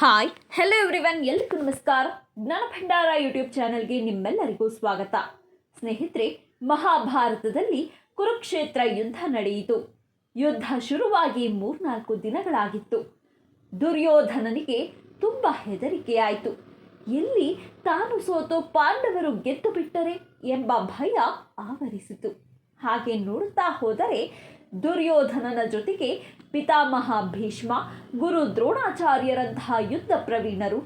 Hi hello everyone ಎಲ್ರಿಗೂ ನಮಸ್ಕಾರ. ಜ್ಞಾನ ಭಂಡಾರ ಯೂಟ್ಯೂಬ್ ಚಾನೆಲ್ಗೆ ನಿಮ್ಮೆಲ್ಲರಿಗೂ ಸ್ವಾಗತ. ಸ್ನೇಹಿತರೆ, ಮಹಾಭಾರತದಲ್ಲಿ ಕುರುಕ್ಷೇತ್ರ ಯುದ್ಧ ನಡೆಯಿತು. ಯುದ್ಧ ಶುರುವಾಗಿ ಮೂರ್ನಾಲ್ಕು ದಿನಗಳಾಗಿತ್ತು. ದುರ್ಯೋಧನನಿಗೆ ತುಂಬ ಹೆದರಿಕೆಯಾಯಿತು. ಎಲ್ಲಿ ತಾನು ಸೋತು ಪಾಂಡವರು ಗೆದ್ದು ಬಿಟ್ಟರೆ ಎಂಬ ಭಯ ಆವರಿಸಿತು. ಹಾಗೆ ನೋಡುತ್ತಾ ಹೋದರೆ ದುರ್ಯೋಧನನ ಜೊತೆಗೆ ಪಿತಾಮಹ ಭೀಷ್ಮ, ಗುರು ದ್ರೋಣಾಚಾರ್ಯರಂತಹ ಯುದ್ಧ ಪ್ರವೀಣರು,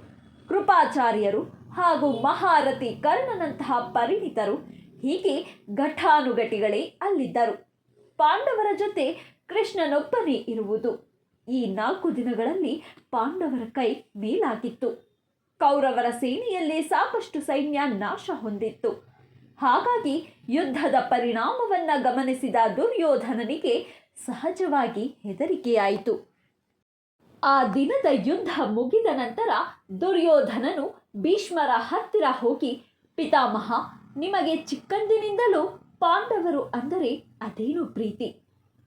ಕೃಪಾಚಾರ್ಯರು ಹಾಗೂ ಮಹಾರಥಿ ಕರ್ಣನಂತಹ ಪರಿಣಿತರು ಹೀಗೆ ಘಟಾನುಘಟಿಗಳೇ ಅಲ್ಲಿದ್ದರು. ಪಾಂಡವರ ಜೊತೆ ಕೃಷ್ಣನೊಬ್ಬನೇ ಇರುವುದು. ಈ ನಾಲ್ಕು ದಿನಗಳಲ್ಲಿ ಪಾಂಡವರ ಕೈ ಮೇಲಾಗಿತ್ತು. ಕೌರವರ ಸೇನೆಯಲ್ಲಿ ಸಾಕಷ್ಟು ಸೈನ್ಯ ನಾಶ ಹೊಂದಿತ್ತು. ಹಾಗಾಗಿ ಯುದ್ಧದ ಪರಿಣಾಮವನ್ನು ಗಮನಿಸಿದ ದುರ್ಯೋಧನನಿಗೆ ಸಹಜವಾಗಿ ಹೆದರಿಕೆಯಾಯಿತು. ಆ ದಿನದ ಯುದ್ಧ ಮುಗಿದ ನಂತರ ದುರ್ಯೋಧನನು ಭೀಷ್ಮರ ಹತ್ತಿರ ಹೋಗಿ, ಪಿತಾಮಹ, ನಿಮಗೆ ಚಿಕ್ಕಂದಿನಿಂದಲೂ ಪಾಂಡವರು ಅಂದರೆ ಅದೇನು ಪ್ರೀತಿ?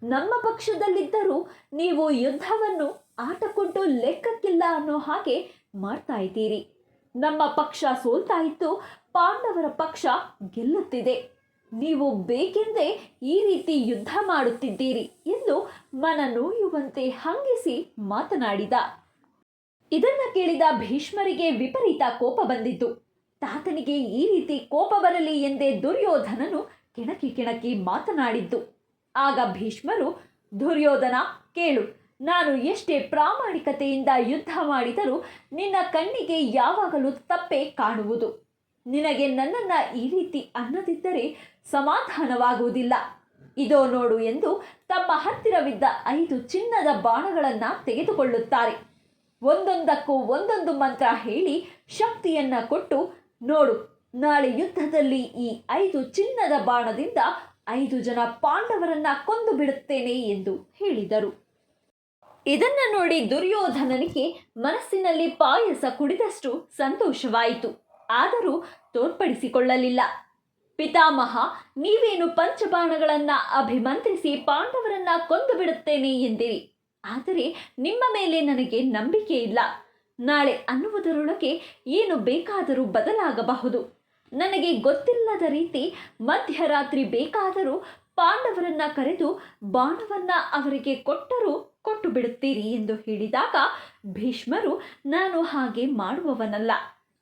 ನಮ್ಮ ಪಕ್ಷದಲ್ಲಿದ್ದರೂ ನೀವು ಯುದ್ಧವನ್ನು ಆಟಕೊಂಡು ಲೆಕ್ಕಕ್ಕಿಲ್ಲ ಅನ್ನೋ ಹಾಗೆ ಮಾಡ್ತಾ ಇದ್ದೀರಿ. ನಮ್ಮ ಪಕ್ಷ ಸೋಲ್ತಾ ಇತ್ತು ಪಾಂಡವರ ಪಕ್ಷ ಗೆಲ್ಲುತ್ತಿದೆ. ನೀವು ಬೇಕೆಂದೇ ಈ ರೀತಿ ಯುದ್ಧ ಮಾಡುತ್ತಿದ್ದೀರಿ ಎಂದು ಮನ ನೋಯುವಂತೆ ಹಂಗಿಸಿ ಮಾತನಾಡಿದ. ಇದನ್ನ ಕೇಳಿದ ಭೀಷ್ಮರಿಗೆ ವಿಪರೀತ ಕೋಪ ಬಂದಿತು ತಾತನಿಗೆ ಈ ರೀತಿ ಕೋಪ ಬರಲಿ ಎಂದೇ ದುರ್ಯೋಧನನು ಕೆಣಕಿ ಕೆಣಕಿ ಮಾತನಾಡಿದ್ದು. ಆಗ ಭೀಷ್ಮರು, ದುರ್ಯೋಧನ, ಕೇಳು. ನಾನು ಎಷ್ಟೇ ಪ್ರಾಮಾಣಿಕತೆಯಿಂದ ಯುದ್ಧ ಮಾಡಿದರೂ ನಿನ್ನ ಕಣ್ಣಿಗೆ ಯಾವಾಗಲೂ ತಪ್ಪೇ ಕಾಣುವುದು. ನಿನಗೆ ನನ್ನನ್ನ ಈ ರೀತಿ ಅನ್ನದಿದ್ದರೆ ಸಮಾಧಾನವಾಗುವುದಿಲ್ಲ. ಇದೋ ನೋಡು ಎಂದು ತಮ್ಮ ಹತ್ತಿರವಿದ್ದ ಐದು ಚಿನ್ನದ ಬಾಣಗಳನ್ನು ತೆಗೆದುಕೊಳ್ಳುತ್ತಾರೆ. ಒಂದೊಂದಕ್ಕೂ ಒಂದೊಂದು ಮಂತ್ರ ಹೇಳಿ ಶಕ್ತಿಯನ್ನ ಕೊಟ್ಟು, ನೋಡು, ನಾಳೆ ಯುದ್ಧದಲ್ಲಿ ಈ ಐದು ಚಿನ್ನದ ಬಾಣದಿಂದ ಐದು ಜನ ಪಾಂಡವರನ್ನ ಕೊಂದು ಬಿಡುತ್ತೇನೆ ಎಂದು ಹೇಳಿದರು. ಇದನ್ನು ನೋಡಿ ದುರ್ಯೋಧನನಿಗೆ ಮನಸ್ಸಿನಲ್ಲಿ ಪಾಯಸ ಕುಡಿದಷ್ಟು ಸಂತೋಷವಾಯಿತು. ಆದರೂ ತೋರ್ಪಡಿಸಿಕೊಳ್ಳಲಿಲ್ಲ. ಪಿತಾಮಹ, ನೀವೇನು ಪಂಚಬಾಣಗಳನ್ನು ಅಭಿಮಂತ್ರಿಸಿ ಪಾಂಡವರನ್ನ ಕೊಂದು ಬಿಡುತ್ತೇನೆ ಎಂದಿರಿ. ಆದರೆ ನಿಮ್ಮ ಮೇಲೆ ನನಗೆ ನಂಬಿಕೆ ಇಲ್ಲ. ನಾಳೆ ಅನ್ನುವುದರೊಳಗೆ ಏನು ಬೇಕಾದರೂ ಬದಲಾಗಬಹುದು. ನನಗೆ ಗೊತ್ತಿಲ್ಲದ ರೀತಿ ಮಧ್ಯರಾತ್ರಿ ಬೇಕಾದರೂ ಪಾಂಡವರನ್ನ ಕರೆದು ಬಾಣವನ್ನ ಅವರಿಗೆ ಕೊಟ್ಟರೂ ಕೊಟ್ಟು ಬಿಡುತ್ತೀರಿ ಎಂದು ಹೇಳಿದಾಗ ಭೀಷ್ಮರು, ನಾನು ಹಾಗೆ ಮಾಡುವವನಲ್ಲ.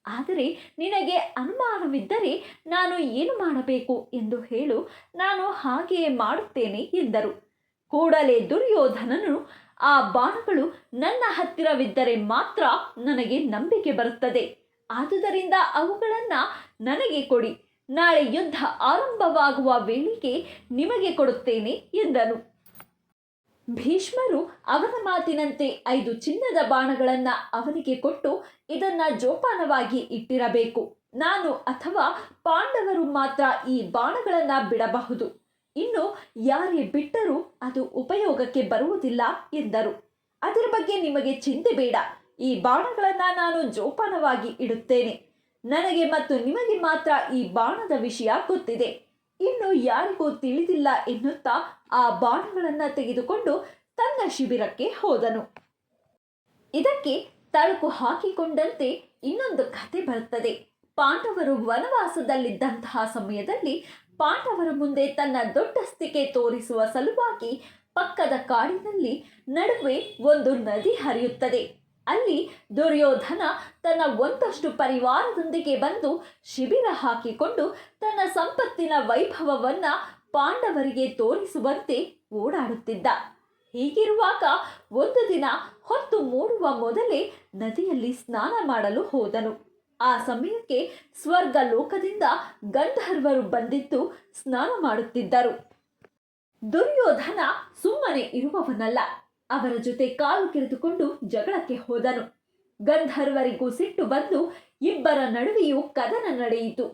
ಆದರೆ ನಿನಗೆ ಅನುಮಾನವಿದ್ದರೆ ನಾನು ಏನು ಮಾಡಬೇಕು ಎಂದು ಹೇಳು. ನಾನು ಹಾಗೆಯೇ ಮಾಡುತ್ತೇನೆ ಎಂದರು. ಕೂಡಲೇ ದುರ್ಯೋಧನನು, ಆ ಬಾಣಗಳು ನನ್ನ ಹತ್ತಿರವಿದ್ದರೆ ಮಾತ್ರ ನನಗೆ ನಂಬಿಕೆ ಬರುತ್ತದೆ. ಆದುದರಿಂದ ಅವುಗಳನ್ನು ನನಗೆ ಕೊಡಿ. ನಾಳೆ ಯುದ್ಧ ಆರಂಭವಾಗುವ ವೇಳೆಗೆ ನಿಮಗೆ ಕೊಡುತ್ತೇನೆ ಎಂದನು. ಭೀಷ್ಮರು ಅವನ ಮಾತಿನಂತೆ ಐದು ಚಿನ್ನದ ಬಾಣಗಳನ್ನು ಅವನಿಗೆ ಕೊಟ್ಟು ಇದನ್ನ ಜೋಪಾನವಾಗಿ ಇಟ್ಟಿರಬೇಕು. ನಾನು ಅಥವಾ ಪಾಂಡವರು ಮಾತ್ರ ಈ ಬಾಣಗಳನ್ನು ಬಿಡಬಹುದು. ಇನ್ನು ಯಾರೇ ಬಿಟ್ಟರೂ ಅದು ಉಪಯೋಗಕ್ಕೆ ಬರುವುದಿಲ್ಲ ಎಂದರು. ಅದರ ಬಗ್ಗೆ ನಿಮಗೆ ಚಿಂತೆ ಬೇಡ. ಈ ಬಾಣಗಳನ್ನು ನಾನು ಜೋಪಾನವಾಗಿ ಇಡುತ್ತೇನೆ. ನನಗೆ ಮತ್ತು ನಿಮಗೆ ಮಾತ್ರ ಈ ಬಾಣದ ವಿಷಯ ಗೊತ್ತಿದೆ. ಇನ್ನು ಯಾರಿಗೂ ತಿಳಿದಿಲ್ಲ ಎನ್ನುತ್ತಾ ಆ ಬಾಣಗಳನ್ನು ತೆಗೆದುಕೊಂಡು ತನ್ನ ಶಿಬಿರಕ್ಕೆ ಹೋದನು. ಇದಕ್ಕೆ ತಳುಕು ಹಾಕಿಕೊಂಡಂತೆ ಇನ್ನೊಂದು ಕಥೆ ಬರುತ್ತದೆ. ಪಾಂಡವರು ವನವಾಸದಲ್ಲಿದ್ದಂತಹ ಸಮಯದಲ್ಲಿ ಪಾಂಡವರ ಮುಂದೆ ತನ್ನ ದೊಡ್ಡಸ್ತಿಕೆ ತೋರಿಸುವ ಸಲುವಾಗಿ ಪಕ್ಕದ ಕಾಡಿನಲ್ಲಿ ನಡುವೆ ಒಂದು ನದಿ ಹರಿಯುತ್ತದೆ. ಅಲ್ಲಿ ದುರ್ಯೋಧನ ತನ್ನ ಒಂದಷ್ಟು ಪರಿವಾರದೊಂದಿಗೆ ಬಂದು ಶಿಬಿರ ಹಾಕಿಕೊಂಡು ತನ್ನ ಸಂಪತ್ತಿನ ವೈಭವವನ್ನ ಪಾಂಡವರಿಗೆ ತೋರಿಸುವಂತೆ ಓಡಾಡುತ್ತಿದ್ದ. ಹೀಗಿರುವಾಗ ಒಂದು ದಿನ ಹೊತ್ತು ಮೂಡುವ ಮೊದಲೇ ನದಿಯಲ್ಲಿ ಸ್ನಾನ ಮಾಡಲು ಹೋದನು. ಆ ಸಮಯಕ್ಕೆ ಸ್ವರ್ಗ ಲೋಕದಿಂದ ಗಂಧರ್ವರು ಬಂದಿದ್ದು ಸ್ನಾನ ಮಾಡುತ್ತಿದ್ದರು. ದುರ್ಯೋಧನ ಸುಮ್ಮನೆ ಇರುವವನಲ್ಲ. ಅವರ ಜೊತೆ ಕಾಲು ಕಿರಿದುಕೊಂಡು ಜಗಳಕ್ಕೆ ಹೋದನು. ಗಂಧರ್ವರಿಗೂ ಸಿಟ್ಟು ಬಂದು ಇಬ್ಬರ ನಡುವೆಯೂ ಕದನ ನಡೆಯಿತು.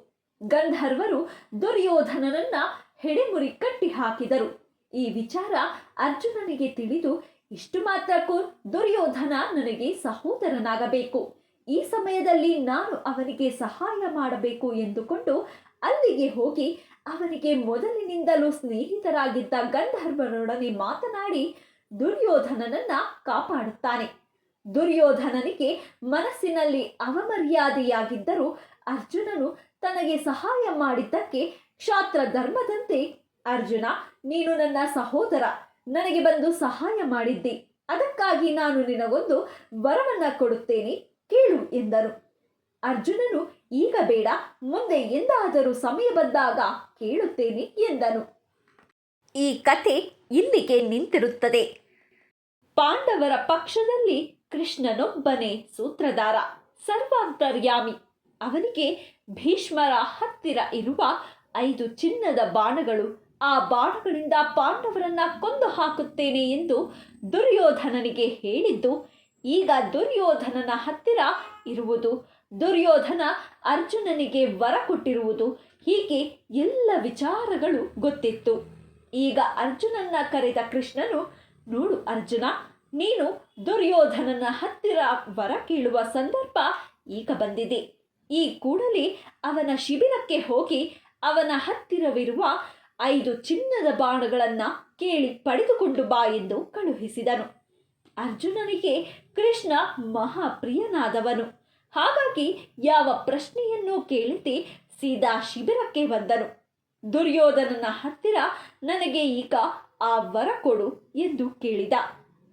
ಗಂಧರ್ವರು ದುರ್ಯೋಧನನನ್ನ ಹೆಡೆಮುರಿ ಕಟ್ಟಿ ಹಾಕಿದರು. ಈ ವಿಚಾರ ಅರ್ಜುನನಿಗೆ ತಿಳಿದು, ಇಷ್ಟು ಮಾತ್ರಕ್ಕೂ ದುರ್ಯೋಧನ ನನಗೆ ಸಹೋದರನಾಗಬೇಕು. ಈ ಸಮಯದಲ್ಲಿ ನಾನು ಅವನಿಗೆ ಸಹಾಯ ಮಾಡಬೇಕು ಎಂದುಕೊಂಡು ಅಲ್ಲಿಗೆ ಹೋಗಿ ಅವನಿಗೆ ಮೊದಲಿನಿಂದಲೂ ಸ್ನೇಹಿತರಾಗಿದ್ದ ಗಂಧರ್ವರೊಡನೆ ಮಾತನಾಡಿ ದುರ್ಯೋಧನನನ್ನ ಕಾಪಾಡುತ್ತಾನೆ. ದುರ್ಯೋಧನನಿಗೆ ಮನಸ್ಸಿನಲ್ಲಿ ಅವಮರ್ಯಾದೆಯಾಗಿದ್ದರೂ ಅರ್ಜುನನು ತನಗೆ ಸಹಾಯ ಮಾಡಿದ್ದಕ್ಕೆ ಕ್ಷಾತ್ರ ಧರ್ಮದಂತೆ ಅರ್ಜುನ, ನೀನು ನನ್ನ ಸಹೋದರ. ನನಗೆ ಬಂದು ಸಹಾಯ ಮಾಡಿದ್ದೆ. ಅದಕ್ಕಾಗಿ ನಾನು ನಿನಗೊಂದು ವರವನ್ನ ಕೊಡುತ್ತೇನೆ. ಕೇಳು ಎಂದರು. ಅರ್ಜುನನು, ಈಗ ಬೇಡ. ಮುಂದೆ ಎಂದಾದರೂ ಸಮಯ ಬಂದಾಗ ಕೇಳುತ್ತೇನೆ ಎಂದನು. ಈ ಕತೆ ಇಲ್ಲಿಗೆ ನಿಂತಿರುತ್ತದೆ. ಪಾಂಡವರ ಪಕ್ಷದಲ್ಲಿ ಕೃಷ್ಣನೊಬ್ಬನೇ ಸೂತ್ರಧಾರ, ಸರ್ವಾಂತರ್ಯಾಮಿ. ಅವನಿಗೆ ಭೀಷ್ಮರ ಹತ್ತಿರ ಇರುವ ಐದು ಚಿನ್ನದ ಬಾಣಗಳು, ಆ ಬಾಣಗಳಿಂದ ಪಾಂಡವರನ್ನ ಕೊಂದು ಹಾಕುತ್ತೇನೆ ಎಂದು ದುರ್ಯೋಧನನಿಗೆ ಹೇಳಿದ್ದು, ಈಗ ದುರ್ಯೋಧನನ ಹತ್ತಿರ ಇರುವುದು. ದುರ್ಯೋಧನ ಅರ್ಜುನನಿಗೆ ವರ ಕೊಟ್ಟಿರುವುದು, ಹೀಗೆ ಎಲ್ಲ ವಿಚಾರಗಳು ಗೊತ್ತಿತ್ತು. ಈಗ ಅರ್ಜುನನ್ನ ಕರೆದ ಕೃಷ್ಣನು ನೋಡು ಅರ್ಜುನ, ನೀನು ದುರ್ಯೋಧನನ ಹತ್ತಿರ ವರ ಕೀಳುವ ಸಂದರ್ಭ ಈಗ ಬಂದಿದೆ. ಈ ಕೂಡಲೇ ಅವನ ಶಿಬಿರಕ್ಕೆ ಹೋಗಿ ಅವನ ಹತ್ತಿರವಿರುವ ಐದು ಚಿನ್ನದ ಬಾಣಗಳನ್ನು ಕೇಳಿ ಪಡೆದುಕೊಂಡು ಬಾ ಎಂದು ಕಳುಹಿಸಿದನು. ಅರ್ಜುನನಿಗೆ ಕೃಷ್ಣ ಮಹಾಪ್ರಿಯನಾದವನು. ಹಾಗಾಗಿ ಯಾವ ಪ್ರಶ್ನೆಯನ್ನು ಕೇಳಿದೆ ಸೀದಾ ಶಿಬಿರಕ್ಕೆ ಬಂದನು. ದುರ್ಯೋಧನನ ಹತ್ತಿರ ನನಗೆ ಈಗ ಆ ವರ ಕೊಡು ಎಂದು ಕೇಳಿದ.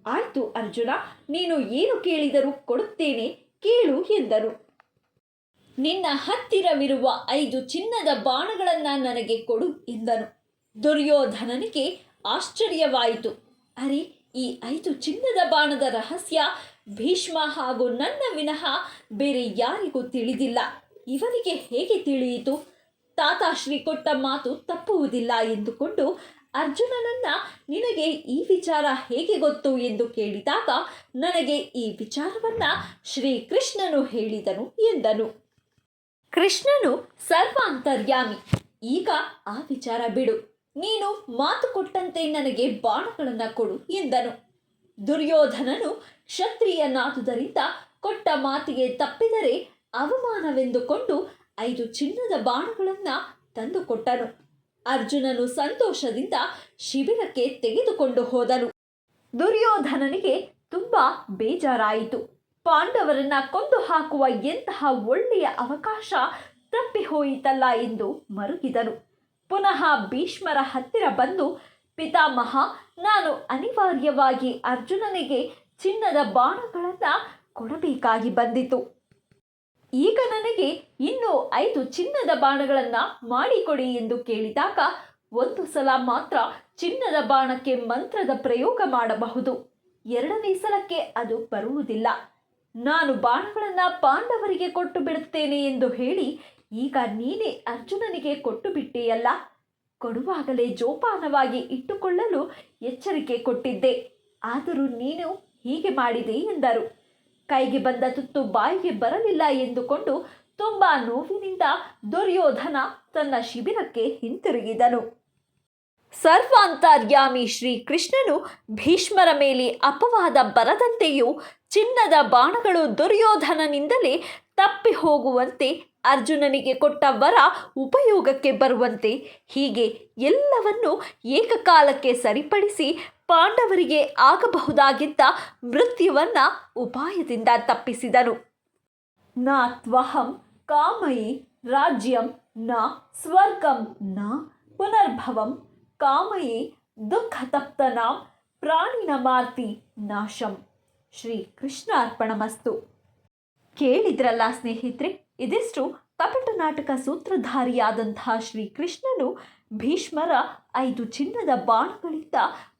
ಆಯ್ತು ಅರ್ಜುನ, ನೀನು ಏನು ಕೇಳಿದರೂ ಕೊಡುತ್ತೇನೆ, ಕೇಳು ಎಂದರು. ನಿನ್ನ ಹತ್ತಿರವಿರುವ ಐದು ಚಿನ್ನದ ಬಾಣಗಳನ್ನು ನನಗೆ ಕೊಡು ಎಂದನು. ದುರ್ಯೋಧನನಿಗೆ ಆಶ್ಚರ್ಯವಾಯಿತು. ಅರೆ, ಈ ಐದು ಚಿನ್ನದ ಬಾಣದ ರಹಸ್ಯ ಭೀಷ್ಮ ಹಾಗೂ ನನ್ನ ವಿನಃ ಬೇರೆ ಯಾರಿಗೂ ತಿಳಿದಿಲ್ಲ. ಇವನಿಗೆ ಹೇಗೆ ತಿಳಿಯಿತು? ತಾತಾಶ್ರೀ ಕೊಟ್ಟ ಮಾತು ತಪ್ಪುವುದಿಲ್ಲ ಎಂದುಕೊಂಡು ಅರ್ಜುನನನ್ನ ನಿನಗೆ ಈ ವಿಚಾರ ಹೇಗೆ ಗೊತ್ತು ಎಂದು ಕೇಳಿದಾಗ ನನಗೆ ಈ ವಿಚಾರವನ್ನ ಶ್ರೀಕೃಷ್ಣನು ಹೇಳಿದನು ಎಂದನು. ಕೃಷ್ಣನು ಸರ್ವಾಂತರ್ಯಾಮಿ. ಈಗ ಆ ವಿಚಾರ ಬಿಡು. ನೀನು ಮಾತು ಕೊಟ್ಟಂತೆ ನನಗೆ ಬಾಣಗಳನ್ನು ಕೊಡು ಎಂದನು. ದುರ್ಯೋಧನನು ಕ್ಷತ್ರಿಯನಾದುದರಿಂದ ಕೊಟ್ಟ ಮಾತಿಗೆ ತಪ್ಪಿದರೆ ಅವಮಾನವೆಂದುಕೊಂಡು ಐದು ಚಿನ್ನದ ಬಾಣಗಳನ್ನು ತಂದುಕೊಟ್ಟನು. ಅರ್ಜುನನು ಸಂತೋಷದಿಂದ ಶಿಬಿರಕ್ಕೆ ತೆಗೆದುಕೊಂಡು ಹೋದನು. ದುರ್ಯೋಧನನಿಗೆ ತುಂಬಾ ಬೇಜಾರಾಯಿತು. ಪಾಂಡವರನ್ನ ಕೊಂದು ಹಾಕುವ ಎಂತಹ ಒಳ್ಳೆಯ ಅವಕಾಶ ತಪ್ಪಿ ಹೋಯಿತಲ್ಲ ಎಂದು ಮರುಗಿದನು. ಪುನಃ ಭೀಷ್ಮರ ಹತ್ತಿರ ಬಂದು, ಪಿತಾಮಹ, ನಾನು ಅನಿವಾರ್ಯವಾಗಿ ಅರ್ಜುನನಿಗೆ ಚಿನ್ನದ ಬಾಣಗಳನ್ನು ಕೊಡಬೇಕಾಗಿ ಬಂದಿತು. ಈಗ ನನಗೆ ಇನ್ನೂ ಐದು ಚಿನ್ನದ ಬಾಣಗಳನ್ನು ಮಾಡಿಕೊಡಿ ಎಂದು ಕೇಳಿದಾಗ ಒಂದು ಸಲ ಮಾತ್ರ ಚಿನ್ನದ ಬಾಣಕ್ಕೆ ಮಂತ್ರದ ಪ್ರಯೋಗ ಮಾಡಬಹುದು. ಎರಡನೇ ಸಲಕ್ಕೆ ಅದು ಬರುವುದಿಲ್ಲ. ನಾನು ಬಾಣಗಳನ್ನು ಪಾಂಡವರಿಗೆ ಕೊಟ್ಟು ಬಿಡುತ್ತೇನೆ ಎಂದು ಹೇಳಿ ಈಗ ನೀನೇ ಅರ್ಜುನನಿಗೆ ಕೊಟ್ಟು ಬಿಟ್ಟೆಯಲ್ಲ. ಕೊಡುವಾಗಲೇ ಜೋಪಾನವಾಗಿ ಇಟ್ಟುಕೊಳ್ಳಲು ಎಚ್ಚರಿಕೆ ಕೊಟ್ಟಿದ್ದೆ. ಆದರೂ ನೀನು ಹೀಗೆ ಮಾಡಿದೆ ಎಂದರು. ಕೈಗೆ ಬಂದ ತುತ್ತು ಬಾಯಿಗೆ ಬರಲಿಲ್ಲ ಎಂದುಕೊಂಡು ತುಂಬ ನೋವಿನಿಂದ ದುರ್ಯೋಧನ ತನ್ನ ಶಿಬಿರಕ್ಕೆ ಹಿಂತಿರುಗಿದನು. ಸರ್ವಾಂತರ್ಯಾಮಿ ಶ್ರೀಕೃಷ್ಣನು ಭೀಷ್ಮರ ಮೇಲೆ ಅಪವಾದ ಬರದಂತೆಯೂ ಚಿನ್ನದ ಬಾಣಗಳು ದುರ್ಯೋಧನನಿಂದಲೇ ತಪ್ಪಿ ಹೋಗುವಂತೆ ಅರ್ಜುನನಿಗೆ ಕೊಟ್ಟ ವರ ಉಪಯೋಗಕ್ಕೆ ಬರುವಂತೆ ಹೀಗೆ ಎಲ್ಲವನ್ನು ಏಕಕಾಲಕ್ಕೆ ಸರಿಪಡಿಸಿ ಪಾಂಡವರಿಗೆ ಆಗಬಹುದಾಗಿದ್ದ ಮೃತ್ಯುವನ್ನ ಉಪಾಯದಿಂದ ತಪ್ಪಿಸಿದನು. ನ ತ್ವಹಂ ಕಾಮಯಿ ರಾಜ್ಯಂ, ನ ಸ್ವರ್ಗಂ, ನ ಪುನರ್ಭವಂ. ಕಾಮಯಿ ದುಃಖತಪ್ತನಾಂ ಪ್ರಾಣಿನಮಾರ್ತಿ ನಾಶಂ. ಶ್ರೀ ಕೃಷ್ಣಾರ್ಪಣಮಸ್ತು ಕೇಳಿದ್ರಲ್ಲ ಸ್ನೇಹಿತರೆ, ಇದಿಷ್ಟು ಕಪಟ ನಾಟಕ ಸೂತ್ರಧಾರಿಯಾದಂತಹ ಶ್ರೀಕೃಷ್ಣನು ಭೀಷ್ಮರ ಐದು ಚಿನ್ನದ ಬಾಣಗಳಿಂದ